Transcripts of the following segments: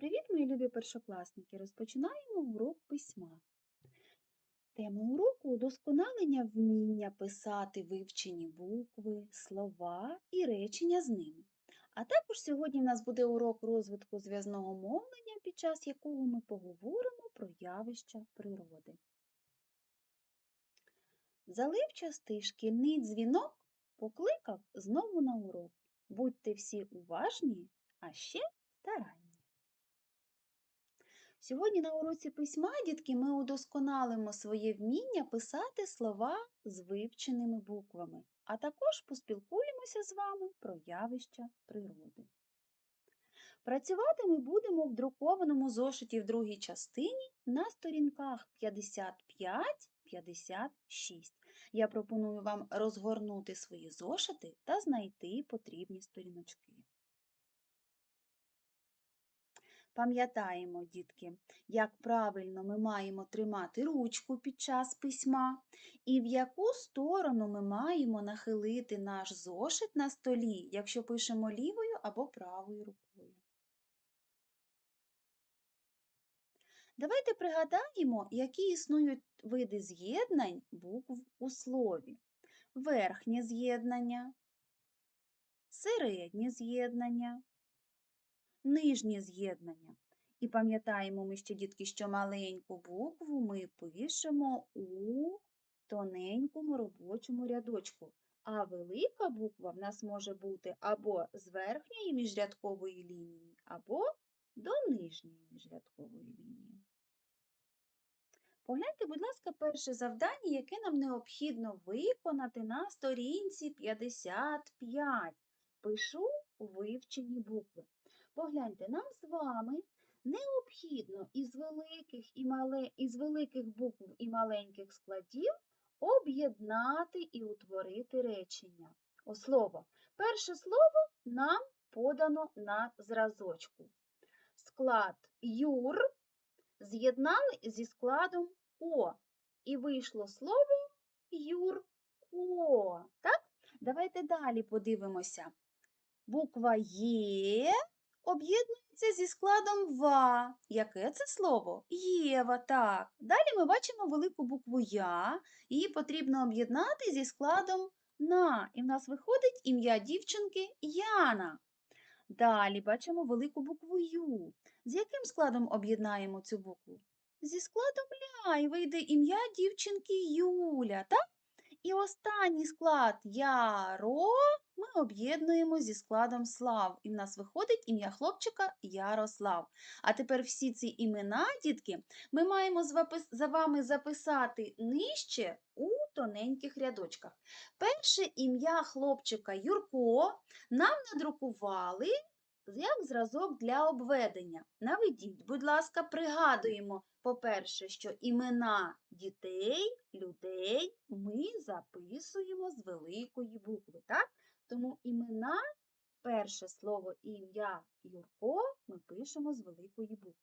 Привіт, мої любі першокласники! Розпочинаємо урок письма. Тема уроку удосконалення вміння писати вивчені букви, слова і речення з ними. А також сьогодні в нас буде урок розвитку зв'язного мовлення, під час якого ми поговоримо про явища природи. Заливчастий шкільний дзвінок покликав знову на урок. Будьте всі уважні, а ще старанні. Сьогодні на уроці письма, дітки, ми удосконалимо своє вміння писати слова з вивченими буквами, а також поспілкуємося з вами про явища природи. Працювати ми будемо в друкованому зошиті в другій частині на сторінках 55-56. Я пропоную вам розгорнути свої зошити та знайти потрібні сторіночки. Пам'ятаємо, дітки, як правильно ми маємо тримати ручку під час письма і в яку сторону ми маємо нахилити наш зошит на столі, якщо пишемо лівою або правою рукою. Давайте пригадаємо, які існують види з'єднань букв у слові. Верхнє з'єднання, середнє з'єднання, нижнє з'єднання. І пам'ятаємо ми ще, дітки, що маленьку букву ми пишемо у тоненькому робочому рядочку. А велика буква в нас може бути або з верхньої міжрядкової лінії, або до нижньої міжрядкової лінії. Погляньте, будь ласка, перше завдання, яке нам необхідно виконати на сторінці 55. Пишу вивчені букви. Погляньте, нам з вами необхідно із великих, і мале... із великих букв і маленьких складів об'єднати і утворити речення. О, слово. Перше слово нам подано на зразочку. Склад юр з'єднали зі складом О. І вийшло слово Юрко. Так? Давайте далі подивимося. Буква Є об'єднується зі складом ва. Яке це слово? Єва, так. Далі ми бачимо велику букву Я. Її потрібно об'єднати зі складом на. І в нас виходить ім'я дівчинки Яна. Далі бачимо велику букву Ю. З яким складом об'єднаємо цю букву? Зі складом ля і вийде ім'я дівчинки Юля, так? І останній склад Яро ми об'єднуємо зі складом Слав. І в нас виходить ім'я хлопчика Ярослав. А тепер всі ці імена, дітки, ми маємо за вами записати нижче у тоненьких рядочках. Перше ім'я хлопчика Юрко нам надрукували як зразок для обведення. Наведіть, будь ласка, пригадуємо, по-перше, що імена дітей, людей ми записуємо з великої букви. так? Тому імена, перше слово ім'я Юрко ми пишемо з великої букви.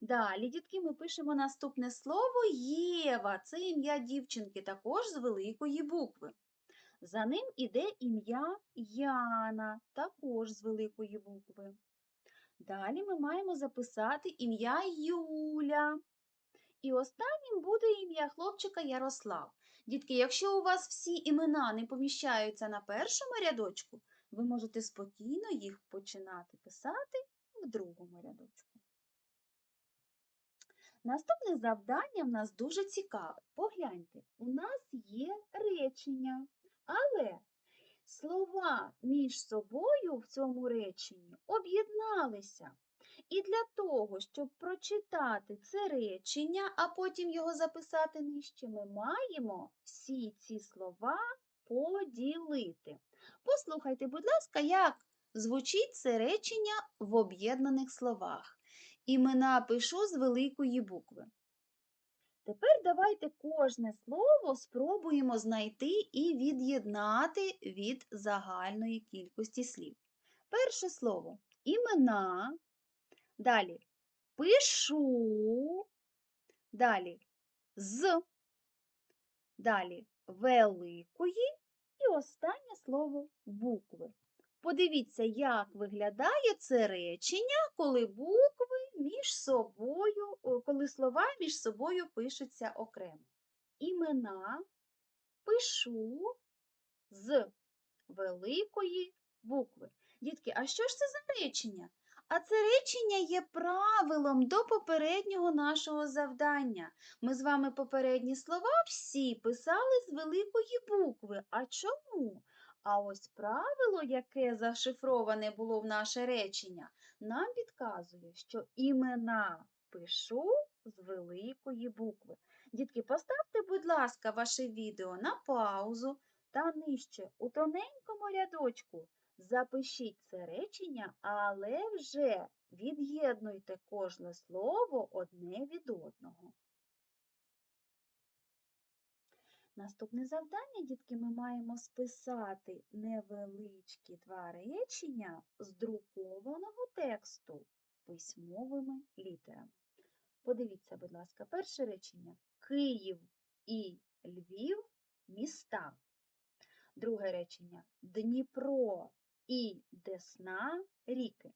Далі, дітки, ми пишемо наступне слово Єва. Це ім'я дівчинки, також з великої букви. За ним іде ім'я Яна, також з великої букви. Далі ми маємо записати ім'я Юля. І останнім буде ім'я хлопчика Ярослав. Дітки, якщо у вас всі імена не поміщаються на першому рядочку, ви можете спокійно їх починати писати в другому рядочку. Наступне завдання в нас дуже цікаве. Погляньте, у нас є речення. Але слова між собою в цьому реченні об'єдналися. І для того, щоб прочитати це речення, а потім його записати нижче, ми маємо всі ці слова поділити. Послухайте, будь ласка, як звучить це речення в об'єднаних словах. Імена пишу з великої букви. Тепер давайте кожне слово спробуємо знайти і від'єднати від загальної кількості слів. Перше слово імена, далі пишу, далі з, далі великої і останнє слово букви. Подивіться, як виглядає це речення, коли букви між собою, коли слова між собою пишуться окремо. Імена пишу з великої букви. Дітки, а що ж це за речення? А це речення є правилом до попереднього нашого завдання. Ми з вами попередні слова всі писали з великої букви. А чому? А ось правило, яке зашифроване було в наше речення, нам підказує, що імена пишу з великої букви. Дітки, поставте, будь ласка, ваше відео на паузу та нижче у тоненькому рядочку запишіть це речення, але вже від'єднуйте кожне слово одне від одного. Наступне завдання, дітки, ми маємо списати невеличкі два речення з друкованого тексту письмовими літерами. Подивіться, будь ласка, перше речення Київ і Львів міста. Друге речення Дніпро і Десна ріки.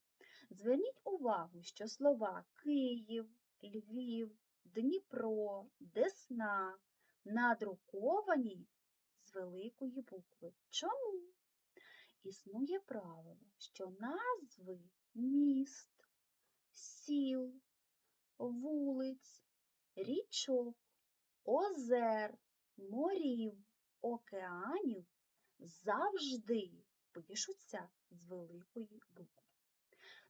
Зверніть увагу, що слова Київ, Львів, Дніпро, Десна надруковані з великої букви. Чому? Існує правило, що назви міст, сіл, вулиць, річок, озер, морів, океанів завжди пишуться з великої букви.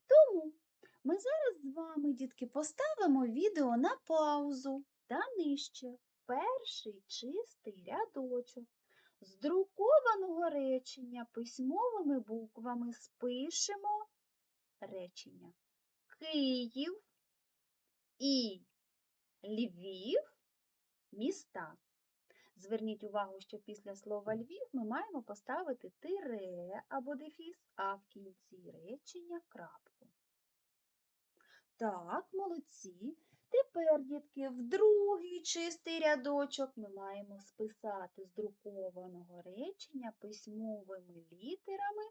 Тому ми зараз з вами, дітки, поставимо відео на паузу та нижче перший чистий рядочок. З друкованого речення письмовими буквами спишемо речення Київ і Львів міста. Зверніть увагу, що після слова Львів ми маємо поставити тире або дефіс, а в кінці речення крапку. Так, молодці. Тепер, дітки, в другий чистий рядочок ми маємо списати з друкованого речення письмовими літерами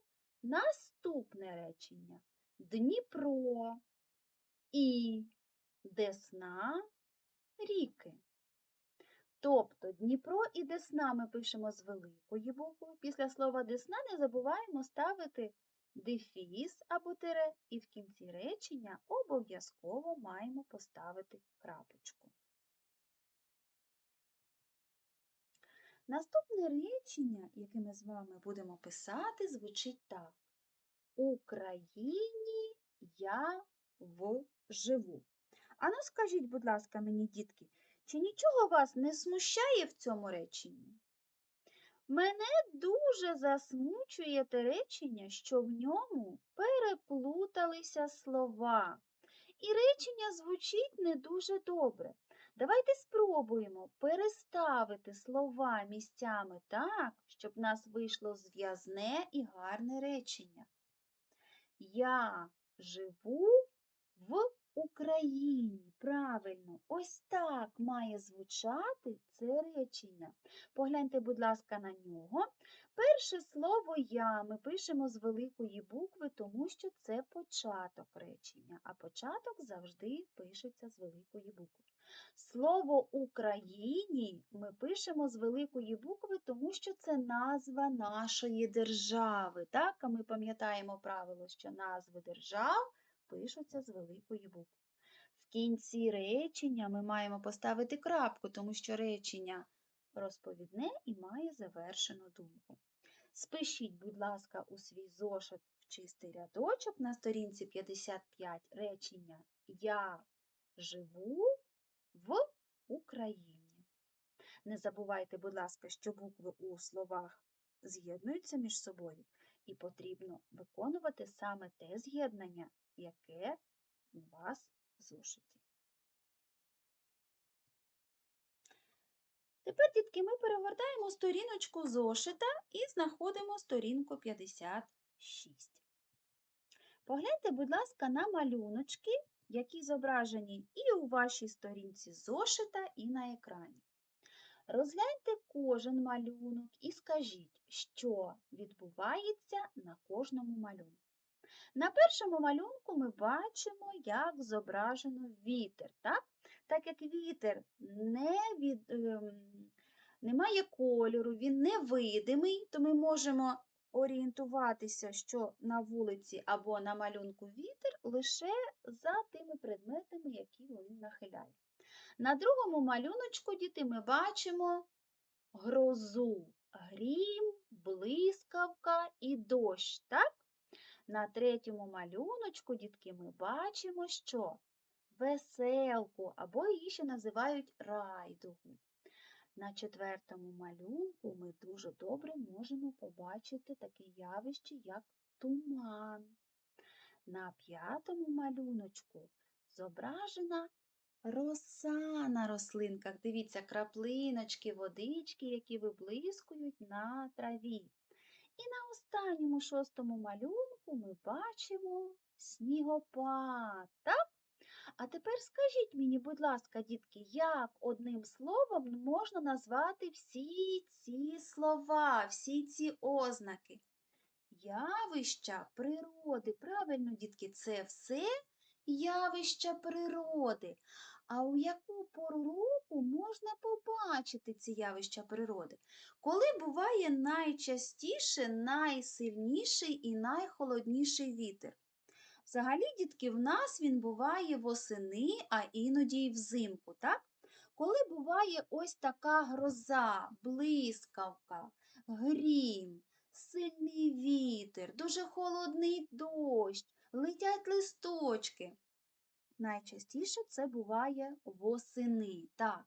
наступне речення Дніпро і Десна ріки. Тобто Дніпро і Десна ми пишемо з великої букви. Після слова Десна не забуваємо ставити дефіс або тире, і в кінці речення обов'язково маємо поставити крапочку. Наступне речення, яке ми з вами будемо писати, звучить так. Україні я в живу. Ану, скажіть, будь ласка, мені, дітки, чи нічого вас не смущає в цьому реченні? Мене дуже засмучує те речення, що в ньому переплуталися слова. І речення звучить не дуже добре. Давайте спробуємо переставити слова місцями так, щоб в нас вийшло зв'язне і гарне речення. Я живу в Україні. Правильно, ось так має звучати це речення. Погляньте, будь ласка, на нього. Перше слово я ми пишемо з великої букви, тому що це початок речення, а початок завжди пишеться з великої букви. Слово Україні ми пишемо з великої букви, тому що це назва нашої держави. Так, а ми пам'ятаємо правило, що назви держав пишуться з великої букви. В кінці речення ми маємо поставити крапку, тому що речення розповідне і має завершену думку. Спишіть, будь ласка, у свій зошит в чистий рядочок на сторінці 55 речення Я живу в Україні. Не забувайте, будь ласка, що букви у словах з'єднуються між собою, і потрібно виконувати саме те з'єднання, яке у вас в зошиті. Тепер, дітки, ми перегортаємо сторіночку зошита і знаходимо сторінку 56. Погляньте, будь ласка, на малюночки, які зображені і у вашій сторінці зошита, і на екрані. Розгляньте кожен малюнок і скажіть, що відбувається на кожному малюнку. На першому малюнку ми бачимо, як зображено вітер. Так, так як вітер не, від, ем, не має кольору, він невидимий, то ми можемо орієнтуватися, що на вулиці або на малюнку вітер лише за тими предметами, які він нахиляє. На другому малюночку, діти, ми бачимо грозу, грім, блискавка і дощ. Так? На третьому малюночку, дітки, ми бачимо, що веселку, або її ще називають райдугу. На четвертому малюнку ми дуже добре можемо побачити таке явище, як туман. На п'ятому малюночку зображена роса на рослинках. Дивіться, краплиночки, водички, які виблискують на траві. І на останньому шостому малюнку ми бачимо снігопад. Так? А тепер скажіть мені, будь ласка, дітки, як одним словом можна назвати всі ці слова, всі ці ознаки? Явища природи. Правильно, дітки, це все явища природи. А у яку пору року можна побачити ці явища природи? Коли буває найчастіше, найсильніший і найхолодніший вітер? Взагалі, дітки, в нас він буває восени, а іноді й взимку, так? Коли буває ось така гроза, блискавка, грім, сильний вітер, дуже холодний дощ, летять листочки. Найчастіше це буває восени. Так.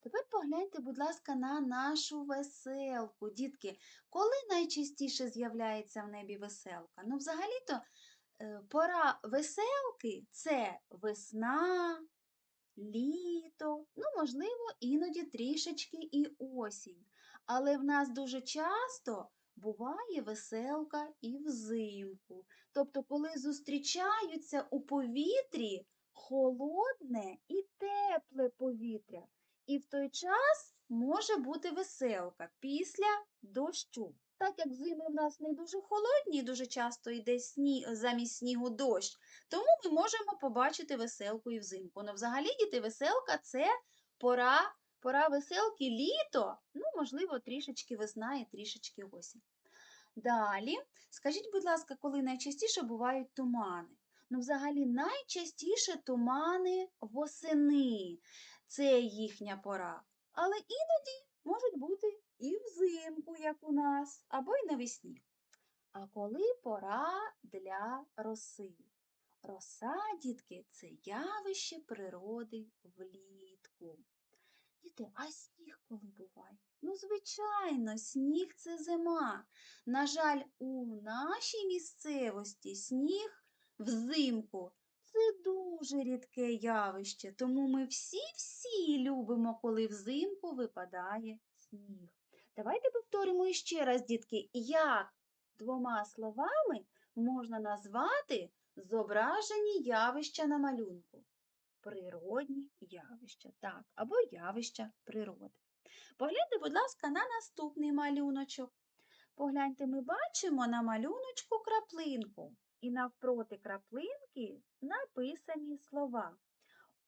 Тепер погляньте, будь ласка, на нашу веселку. Дітки, коли найчастіше з'являється в небі веселка? Ну, взагалі-то е, пора веселки це весна, літо, ну, можливо, іноді трішечки і осінь. Але в нас дуже часто буває веселка і взимку. Тобто, коли зустрічаються у повітрі холодне і тепле повітря. І в той час може бути веселка після дощу. Так як зими в нас не дуже холодні, дуже часто йде сні... замість снігу дощ, тому ми можемо побачити веселку і взимку. Ну, взагалі, діти, веселка це пора, пора веселки літо, ну, можливо, трішечки весна і трішечки осінь. Далі, скажіть, будь ласка, коли найчастіше бувають тумани? Ну, взагалі, найчастіше тумани восени. Це їхня пора. Але іноді можуть бути і взимку, як у нас, або й навесні. А коли пора для роси? Роса, дітки, це явище природи влітку. Діти, а сніг коли буває? Ну, звичайно, сніг це зима. На жаль, у нашій місцевості сніг взимку це дуже рідке явище, тому ми всі-всі любимо, коли взимку випадає сніг. Давайте повторимо іще раз, дітки, як двома словами можна назвати зображені явища на малюнку. Природні явища, так, або явища природи. Погляньте, будь ласка, на наступний малюночок. Погляньте, ми бачимо на малюночку краплинку і навпроти краплинки написані слова.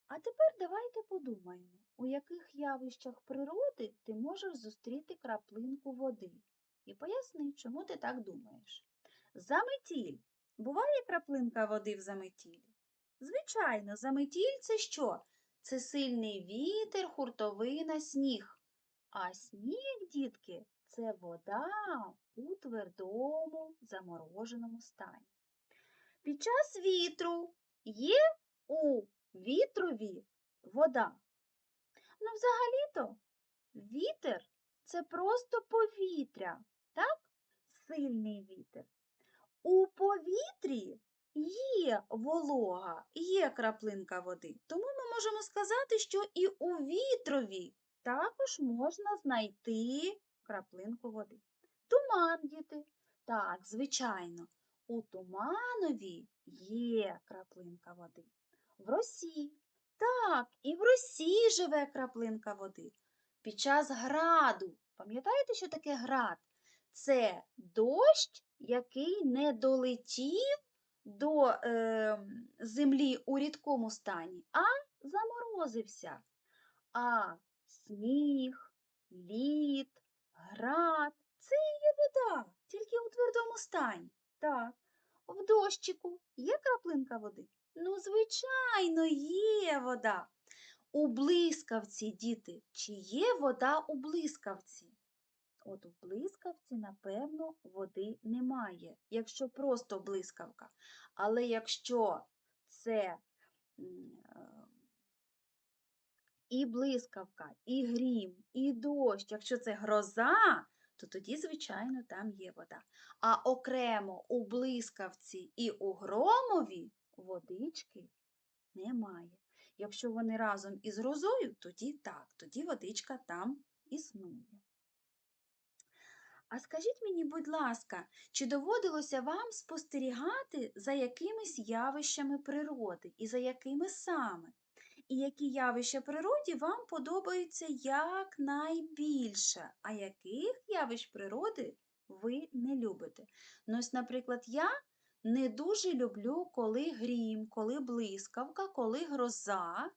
А тепер давайте подумаємо, у яких явищах природи ти можеш зустріти краплинку води. І поясни, чому ти так думаєш. Заметіль. Буває краплинка води в заметілі? Звичайно, заметіль це що? Це сильний вітер, хуртовина, сніг. А сніг, дітки, це вода у твердому замороженому стані. Під час вітру є у вітрові вода. Ну, взагалі-то вітер це просто повітря, так? Сильний вітер. У повітрі є волога, є краплинка води. Тому ми можемо сказати, що і у вітрові також можна знайти краплинку води. Туман, діти. Так, звичайно, у туманові є краплинка води. В росі. Так, і в росі живе краплинка води. Під час граду. Пам'ятаєте, що таке град? Це дощ, який не долетів до е, землі у рідкому стані, а заморозився. А сніг, лід, град це і є вода, тільки у твердому стані. Так. В дощику є краплинка води? Ну, звичайно, є вода. У блискавці, діти, чи є вода у блискавці? От у блискавці, напевно, води немає, якщо просто блискавка. Але якщо це е, і блискавка, і грім, і дощ, якщо це гроза, то тоді, звичайно, там є вода. А окремо у блискавці і у громові водички немає. Якщо вони разом із грозою, тоді так, тоді водичка там існує. А скажіть мені, будь ласка, чи доводилося вам спостерігати за якимись явищами природи і за якими саме? І які явища природі вам подобаються якнайбільше, а яких явищ природи ви не любите? Ну, ось, наприклад, я не дуже люблю, коли грім, коли блискавка, коли гроза,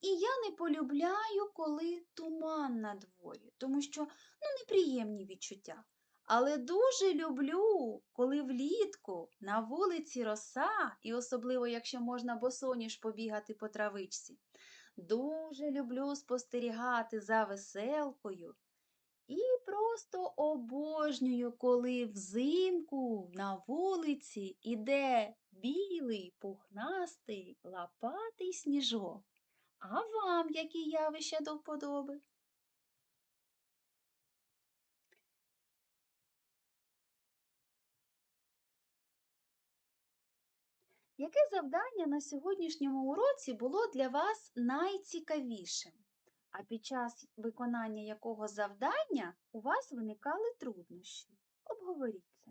і я не полюбляю, коли туман на дворі, тому що ну, неприємні відчуття. Але дуже люблю, коли влітку на вулиці роса, і особливо, якщо можна босоніж побігати по травичці. Дуже люблю спостерігати за веселкою і просто обожнюю, коли взимку на вулиці іде білий, пухнастий, лапатий сніжок. А вам які явища до вподоби? Яке завдання на сьогоднішньому уроці було для вас найцікавішим? А під час виконання якого завдання у вас виникали труднощі? Обговоріть це.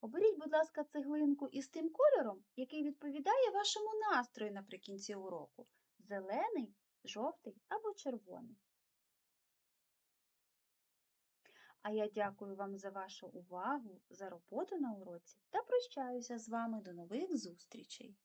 Оберіть, будь ласка, цеглинку із тим кольором, який відповідає вашому настрою наприкінці уроку. Зелений, жовтий або червоний. А я дякую вам за вашу увагу, за роботу на уроці та прощаюся з вами до нових зустрічей!